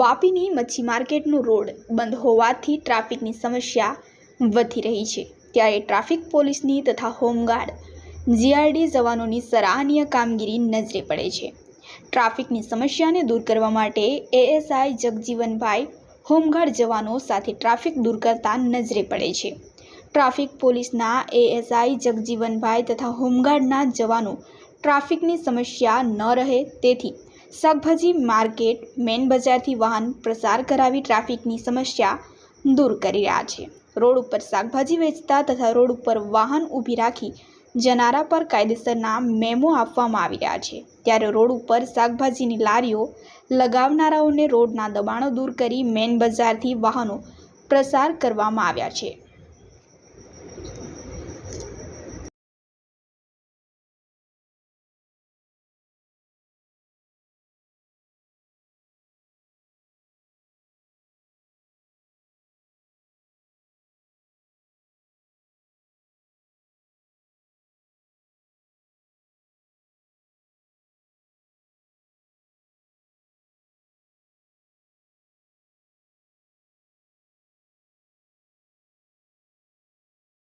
વાપીની મચ્છી માર્કેટનો રોડ બંધ હોવાથી ટ્રાફિકની સમસ્યા વધી રહી છે. ત્યારે ટ્રાફિક પોલીસની તથા હોમગાર્ડ, જીઆરડી જવાનોની સરાહનીય કામગીરી નજરે પડે છે. ટ્રાફિકની સમસ્યાને દૂર કરવા માટે એએસઆઈ જગજીવનભાઈ, હોમગાર્ડ જવાનો સાથે ટ્રાફિક દૂર કરતા નજરે પડે છે. ટ્રાફિક પોલીસના એએસઆઈ જગજીવનભાઈ તથા હોમગાર્ડના જવાનો ટ્રાફિકની સમસ્યા ન રહે તેથી શાકભાજી માર્કેટ મેન બજારથી વાહન પ્રસાર કરાવી ટ્રાફિકની સમસ્યા દૂર કરી રહ્યા છે. રોડ ઉપર શાકભાજી વેચતા તથા રોડ ઉપર વાહન ઊભી રાખી જનારા પર કાયદેસરના મેમો આપવામાં આવી રહ્યા છે. ત્યારે રોડ ઉપર શાકભાજીની લારીઓ લગાવનારાઓને રોડના દબાણો દૂર કરી મેન બજારથી વાહનો પ્રસાર કરવામાં આવ્યા છે.